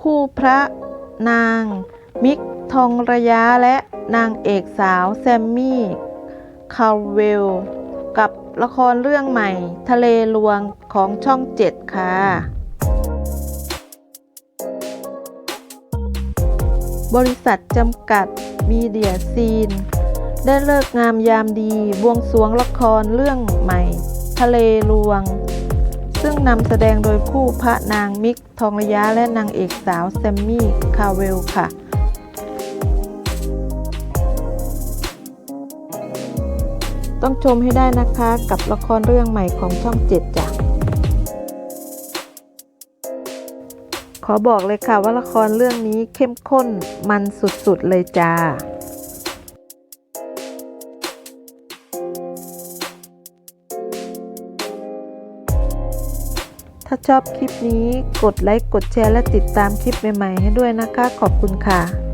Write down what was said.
คู่พระนาง มิกทองระยะและนางเอกสาวแซมมี่คาร์เวล กับละครเรื่องใหม่ ทะเลลวงของช่องเจ็ดค่ะบริษัทจำกัดมีเดียซีน ได้เลิกงามยามดีบวงสวงละครเรื่องใหม่ ทะเลลวง ซึ่งนำแสดงโดยคู่พระนางมิกทองระยะและนางเอกสาวแซมมี่คาเวลค่ะต้องชมให้ได้นะคะกับละครเรื่องใหม่ของช่องเจ็ดจ้ะขอบอกเลยค่ะว่าละครเรื่องนี้เข้มข้นมันสุดๆเลยจ้า ถ้าชอบคลิปนี้กดไลค์กดแชร์และติดตามคลิปใหม่ๆให้ด้วยนะคะ ขอบคุณค่ะ